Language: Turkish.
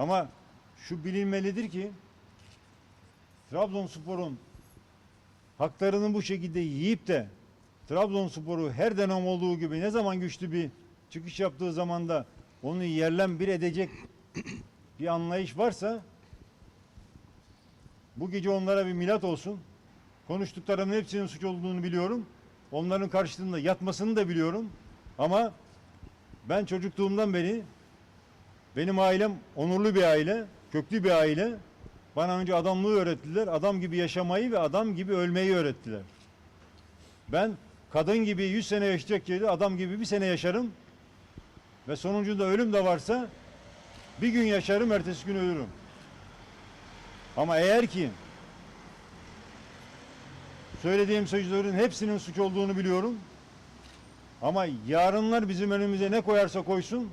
Ama şu bilinmelidir ki Trabzonspor'un haklarını bu şekilde yiyip de Trabzonspor'u her dönem olduğu gibi ne zaman güçlü bir çıkış yaptığı zaman da onu yerlen bir edecek bir anlayış varsa bu gece onlara bir milat olsun. Konuştuklarımın hepsinin suç olduğunu biliyorum. Onların karşılığında yatmasını da biliyorum. Ama ben çocukluğumdan beri benim ailem onurlu bir aile, köklü bir aile. Bana önce adamlığı öğrettiler. Adam gibi yaşamayı ve adam gibi ölmeyi öğrettiler. Ben kadın gibi 100 sene yaşayacak yerde adam gibi bir sene yaşarım. Ve sonucunda ölüm de varsa bir gün yaşarım, ertesi gün ölürüm. Ama eğer ki söylediğim sözlerin hepsinin suç olduğunu biliyorum. Ama yarınlar bizim önümüze ne koyarsa koysun